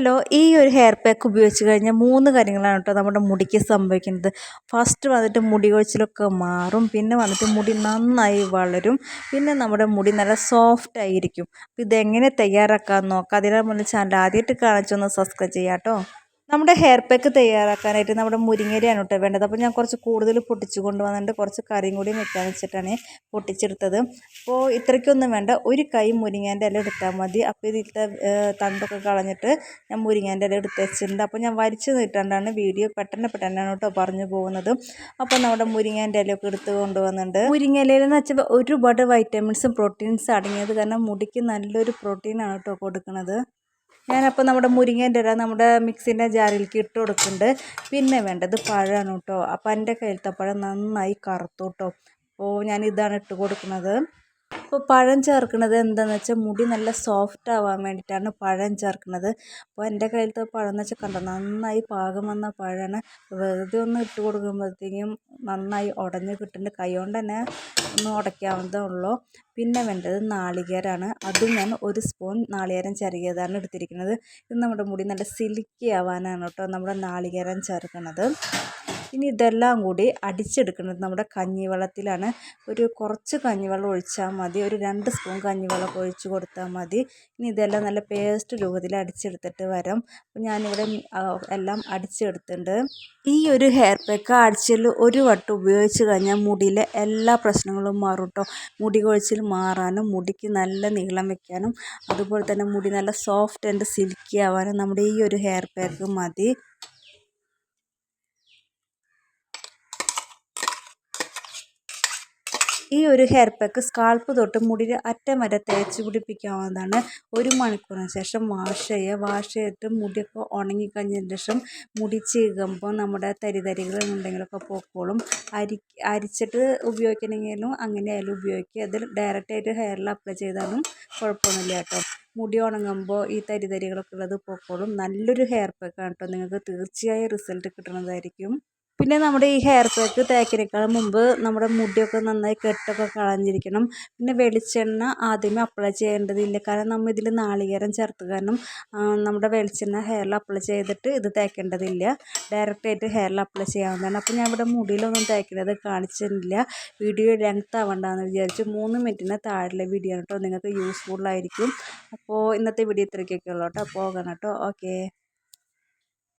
Hello ഈ ഒരു hair pack ഉപയോഗിച്ച് കഴിഞ്ഞാൽ മൂന്ന് കാര്യങ്ങളാണ് കേട്ടോ നമ്മുടെ മുടിക്ക് സംഭവിക്കുന്നത്. ഫസ്റ്റ് വന്നിട്ട് മുടി കൊഴിച്ചിലൊക്കെ മാറും പിന്നെ വന്നിട്ട് മുടി നന്നായി വളരും പിന്നെ നമ്മുടെ മുടി നല്ല സോഫ്റ്റ് ആയിരിക്കും. അപ്പോൾ ഇതെങ്ങനെ തയ്യാറാക്കാൻ നോക്കാം. അതിനാ മുന്നിൽ ചാനൽ ആദ്യമായിട്ട് കാണിച്ചൊന്ന് സബ്സ്ക്രൈബ് ചെയ്യാം കേട്ടോ. നമ്മുടെ ഹെയർ പാക്ക് തയ്യാറാക്കാനായിട്ട് നമ്മുടെ മുരിങ്ങയിലയാണ് കേട്ടോ വേണ്ടത്. അപ്പോൾ ഞാൻ കുറച്ച് കൂടുതൽ പൊട്ടിച്ച് കൊണ്ടുവന്നിട്ട് കുറച്ച് കറിയും കൂടി വെക്കാൻ വെച്ചിട്ടാണ് പൊട്ടിച്ചെടുത്തത്. അപ്പോൾ ഇത്രയ്ക്കൊന്നും വേണ്ട. ഒരു കൈ മുരിങ്ങേന്റെ ഇല എടുത്താൽ മതി. അപ്പോൾ ഇതിലത്തെ തണ്ടൊക്കെ കളഞ്ഞിട്ട് ഞാൻ മുരിങ്ങേന്റെ ഇല എടുത്ത് വെച്ചിട്ടുണ്ട്. അപ്പോൾ ഞാൻ വരച്ച് നീട്ടാണ്ടാണ് വീഡിയോ പെട്ടെന്ന് പെട്ടെന്നാണ് കേട്ടോ പറഞ്ഞു പോകുന്നത്. അപ്പോൾ നമ്മുടെ മുരിങ്ങേന്റെ ഇലയൊക്കെ എടുത്ത് കൊണ്ടുവന്നിട്ടുണ്ട്. മുരിങ്ങ ഇലയിലെന്ന് വെച്ചാൽ ഒരുപാട് വൈറ്റമിൻസും പ്രോട്ടീൻസും അടങ്ങിയത് കാരണം മുടിക്ക് നല്ലൊരു പ്രോട്ടീനാണ് കേട്ടോ കൊടുക്കുന്നത്. ഞാനപ്പോൾ നമ്മുടെ മുരിങ്ങേന്റെ ഇല നമ്മുടെ മിക്സിന്റെ ജാറിലേക്ക് ഇട്ട് കൊടുക്കുന്നുണ്ട്. പിന്നെ വേണ്ടത് പഴമാണ് കേട്ടോ അപ്പോൾ എന്റെ കയ്യിലത്തെ പഴം നന്നായി കറുത്തു കേട്ടോ അപ്പോൾ ഞാൻ ഇതാണ് ഇട്ട് കൊടുക്കുന്നത്. അപ്പോൾ പഴം ചേർക്കുന്നത് എന്താണെന്ന് വെച്ചാൽ മുടി നല്ല സോഫ്റ്റ് ആവാൻ വേണ്ടിയിട്ടാണ് പഴം ചേർക്കുന്നത്. അപ്പോൾ എന്റെ കയ്യിലത്തെ പഴം എന്ന് വെച്ചാൽ കണ്ടോ നന്നായി പാകം വന്ന പഴമാണ് വെറുതെ ഒന്ന് ഇട്ട് കൊടുക്കുമ്പോഴത്തേക്കും നന്നായി ഉടഞ്ഞ് കിട്ടുന്നുണ്ട് കൈ കൊണ്ട് തന്നെ ഒന്ന് ഉടയ്ക്കാവുന്നതേ ഉള്ളൂ. പിന്നെ വേണ്ടത് നാളികേരമാണ് അതും ഞാൻ ഒരു സ്പൂൺ നാളികേരം ചെറിയതാണ് എടുത്തിരിക്കുന്നത്. ഇത് നമ്മുടെ മുടി നല്ല സിലിക്കി ആവാനാണ് കേട്ടോ നമ്മുടെ നാളികേരം ചേർക്കുന്നത്. ഇനി ഇതെല്ലാം കൂടി അടിച്ചെടുക്കുന്നത് നമ്മുടെ കഞ്ഞിവെള്ളത്തിലാണ്. ഒരു കുറച്ച് കഞ്ഞിവെള്ളം ഒഴിച്ചാൽ മതി. ഒരു രണ്ട് സ്പൂൺ കഞ്ഞിവെള്ളം ഒഴിച്ച് കൊടുത്താൽ മതി. ഇനി ഇതെല്ലാം നല്ല പേസ്റ്റ് രൂപത്തിൽ അടിച്ചെടുത്തിട്ട് വരാം. അപ്പോൾ ഞാനിവിടെ എല്ലാം അടിച്ചെടുത്തിട്ടുണ്ട്. ഈ ഒരു ഹെയർ പാക്ക് ആഴ്ചയിൽ ഒരു വട്ടം ഉപയോഗിച്ച് കഴിഞ്ഞാൽ മുടിയിലെ എല്ലാ പ്രശ്നങ്ങളും മാറും കേട്ടോ. മുടി കൊഴിച്ചിൽ മാറാനും മുടിക്ക് നല്ല നീളം വെക്കാനും അതുപോലെ തന്നെ മുടി നല്ല സോഫ്റ്റ് ആൻഡ് സിൽക്കി ആവാനും നമ്മുടെ ഈ ഒരു ഹെയർ പാക്ക് മതി. ഈ ഒരു ഹെയർ പാക്ക് സ്കാൾപ്പ് തൊട്ട് മുടിയുടെ അറ്റം വരെ തേച്ച് പിടിപ്പിക്കാവുന്നതാണ്. ഒരു മണിക്കൂറിന് ശേഷം വാഷ് ചെയ്യുക. വാഷ് ചെയ്തിട്ട് മുടിയൊക്കെ ഉണങ്ങിക്കഴിഞ്ഞതിന് ശേഷം മുടി ചീകുമ്പോൾ നമ്മുടെ തരിതരികൾ ഉണ്ടെങ്കിലൊക്കെ പോക്കോളും. അരി അരിച്ചിട്ട് ഉപയോഗിക്കണമെങ്കിലും അങ്ങനെയായാലും ഉപയോഗിക്കുക. അതിൽ ഡയറക്റ്റായിട്ട് ഹെയറിൽ അപ്ലൈ ചെയ്താലും കുഴപ്പമൊന്നുമില്ല കേട്ടോ. മുടി ഉണങ്ങുമ്പോൾ ഈ തരിതരികളൊക്കെ ഉള്ളത് പോക്കോളും. നല്ലൊരു ഹെയർ പാക്കാണ് കേട്ടോ. നിങ്ങൾക്ക് തീർച്ചയായും റിസൾട്ട് കിട്ടുന്നതായിരിക്കും. പിന്നെ നമ്മുടെ ഈ ഹെയർ പാക്ക് തേക്കുന്നതിനേക്കാൾ മുമ്പ് നമ്മുടെ മുടിയൊക്കെ നന്നായി കെട്ടൊക്കെ കളഞ്ഞിരിക്കണം. പിന്നെ വെളിച്ചെണ്ണ ആദ്യമേ അപ്ലൈ ചെയ്യേണ്ടതില്ല. കാരണം നമ്മൾ ഇതിൽ നാളികേരം ചേർത്ത് കാരണം നമ്മുടെ വെളിച്ചെണ്ണ ഹെയറിൽ അപ്ലൈ ചെയ്തിട്ട് ഇത് തേക്കേണ്ടതില്ല. ഡയറക്റ്റായിട്ട് ഹെയറിൽ അപ്ലൈ ചെയ്യാവുന്നതാണ്. അപ്പോൾ ഞാൻ ഇവിടെ മുടിയിലൊന്നും തേക്കുന്നത് കാണിച്ചിട്ടില്ല. വീഡിയോ ലെങ്ത് ആവണ്ടെന്ന് വിചാരിച്ചു. മൂന്ന് മിനിറ്റിന് താഴെ വീഡിയോ കേട്ടോ നിങ്ങൾക്ക് യൂസ്ഫുൾ ആയിരിക്കും. അപ്പോൾ ഇന്നത്തെ വീഡിയോ ഇത്രയ്ക്കൊക്കെ ഉള്ളൂ കേട്ടോ പോകണം കേട്ടോ ഓക്കേ